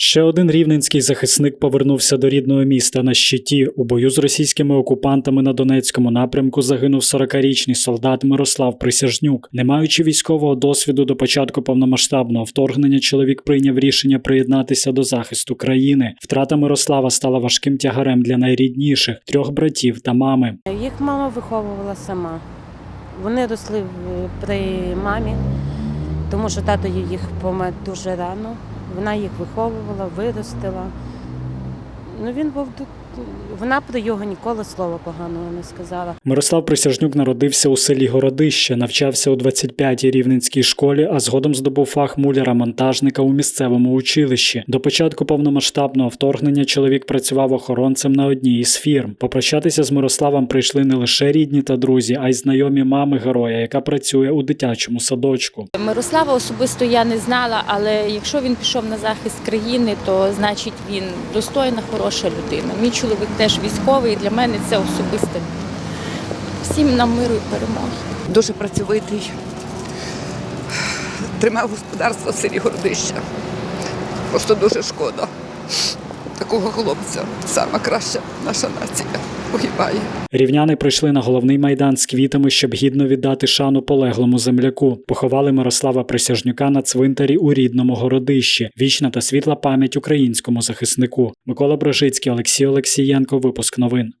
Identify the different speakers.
Speaker 1: Ще один рівненський захисник повернувся до рідного міста на щиті. У бою з російськими окупантами на Донецькому напрямку загинув 40-річний солдат Мирослав Присяжнюк. Не маючи військового досвіду до початку повномасштабного вторгнення, чоловік прийняв рішення приєднатися до захисту країни. Втрата Мирослава стала важким тягарем для найрідніших трьох братів та мами.
Speaker 2: Їх мама виховувала сама. Вони росли при мамі, тому що тато їх помер дуже рано. Вона їх виховувала, виростила. Ну, він був тут. Вона про його ніколи слова поганого не сказала.
Speaker 1: Мирослав Присяжнюк народився у селі Городище, навчався у 25-й рівненській школі, а згодом здобув фах муляра-монтажника у місцевому училищі. До початку повномасштабного вторгнення чоловік працював охоронцем на одній із фірм. Попрощатися з Мирославом прийшли не лише рідні та друзі, а й знайомі мами героя, яка працює у дитячому садочку.
Speaker 3: Мирослава особисто я не знала, але якщо він пішов на захист країни, то значить він достойна, хороша людина. Мій чоловік теж військовий, і для мене це особисте. Всім нам миру і перемоги.
Speaker 4: дуже працьовитий. Тримав господарство в селі Гордища. Просто дуже шкода. Такого хлопця. Сама краща наша нація погибає.
Speaker 1: Рівняни прийшли на головний майдан з квітами, щоб гідно віддати шану полеглому земляку. Поховали Мирослава Присяжнюка на цвинтарі у рідному городищі. Вічна та світла пам'ять українському захиснику. Микола Брожицький, Олексій Олексієнко. Випуск новин.